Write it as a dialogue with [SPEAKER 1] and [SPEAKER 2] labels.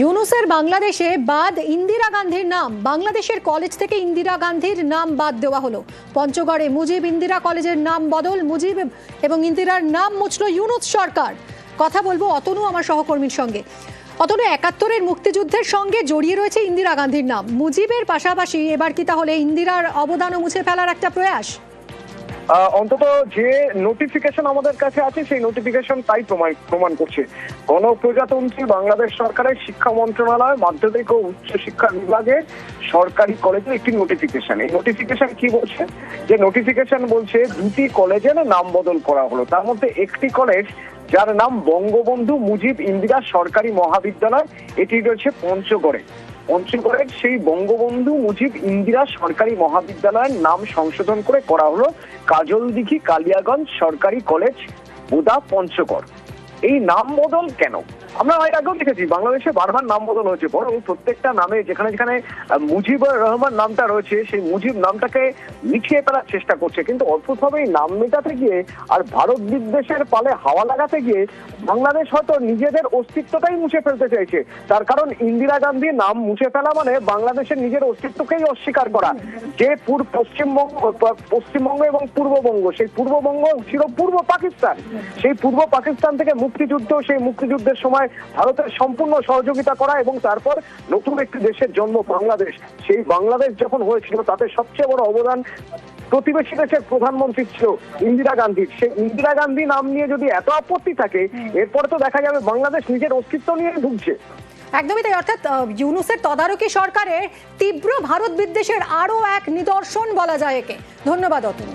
[SPEAKER 1] ইউনুসের বাংলাদেশে বাদ ইন্দিরা গান্ধীর নাম। বাংলাদেশের কলেজ থেকে ইন্দিরা গান্ধীর নাম বাদ দেওয়া হলো। পঞ্চগড়ে মুজিব ইন্দিরা কলেজের নাম বদল, মুজিব এবং ইন্দিরার নাম মুছল ইউনুস সরকার। কথা বলব অতনু, আমার সহকর্মীর সঙ্গে। অতনু, একাত্তরের মুক্তিযুদ্ধের সঙ্গে জড়িয়ে রয়েছে ইন্দিরা গান্ধীর নাম। মুজিবের পাশাপাশি এবার কি তাহলে ইন্দিরার অবদানও মুছে ফেলার একটা প্রয়াস?
[SPEAKER 2] অন্তত যে নোটিফিকেশন আমাদের কাছে আছে, সেই নোটিফিকেশন তাই প্রমাণ করছে। গণপ্রজাতন্ত্রী বাংলাদেশ সরকারের শিক্ষা মন্ত্রণালয়, মাধ্যমিক ও উচ্চ শিক্ষা বিভাগে সরকারি কলেজের একটি নোটিফিকেশন এই নোটিফিকেশন কি বলছে? যে নোটিফিকেশন বলছে, দুটি কলেজের নাম বদল করা হলো। তার মধ্যে একটি কলেজ যার নাম বঙ্গবন্ধু মুজিব ইন্দিরা সরকারি মহাবিদ্যালয়, এটি রয়েছে পঞ্চগড়ে। পঞ্চগড়ের সেই বঙ্গবন্ধু মুজিব ইন্দিরা সরকারি মহাবিদ্যালয়ের নাম সংশোধন করে করা হলো কাজলদিঘি কালিয়াগঞ্জ সরকারি কলেজ বোদা পঞ্চগড়। এই নাম বদল কেন? আমরা এর আগেও দেখেছি, বাংলাদেশে বারবার নাম বদল হয়েছে, বরং প্রত্যেকটা নামে যেখানে যেখানে মুজিবুর রহমান নামটা রয়েছে, সেই মুজিব নামটাকে মিঠিয়ে ফেলার চেষ্টা করছে। কিন্তু অদ্ভুতভাবে এই নাম মেটাতে গিয়ে আর ভারত বিদ্বেষের পালে হাওয়া লাগাতে গিয়ে বাংলাদেশ হয়তো নিজেদের অস্তিত্বটাই মুছে ফেলতে চাইছে। তার কারণ ইন্দিরা গান্ধী নাম মুছে ফেলা মানে বাংলাদেশের নিজের অস্তিত্বকেই অস্বীকার করা। যে পূর্ব পশ্চিমবঙ্গ পশ্চিমবঙ্গ এবং পূর্ববঙ্গ, সেই পূর্ববঙ্গ ছিল পূর্ব পাকিস্তান। সেই পূর্ব পাকিস্তান থেকে মুক্তিযুদ্ধ সেই মুক্তিযুদ্ধের সময় ভারতের সম্পূর্ণ সহযোগিতা করা এবং তারপর নতুন একটি দেশের জন্ম বাংলাদেশ। সেই বাংলাদেশ যখন হয়েছিল তাতে সবচেয়ে বড় অবদান প্রতিবেশী দেশের প্রধানমন্ত্রী ছিল ইন্দিরা গান্ধীর সেই ইন্দিরা গান্ধী নাম নিয়ে যদি এত আপত্তি থাকে এরপরে তো দেখা যাবে বাংলাদেশ নিজের অস্তিত্ব নিয়ে ঢুকছে
[SPEAKER 1] একদমই তাই অর্থাৎ ইউনুসের তদারকি সরকারের তীব্র ভারত বিদ্বেষের আরও এক নিদর্শন বলা যায় একে। ধন্যবাদ অতনু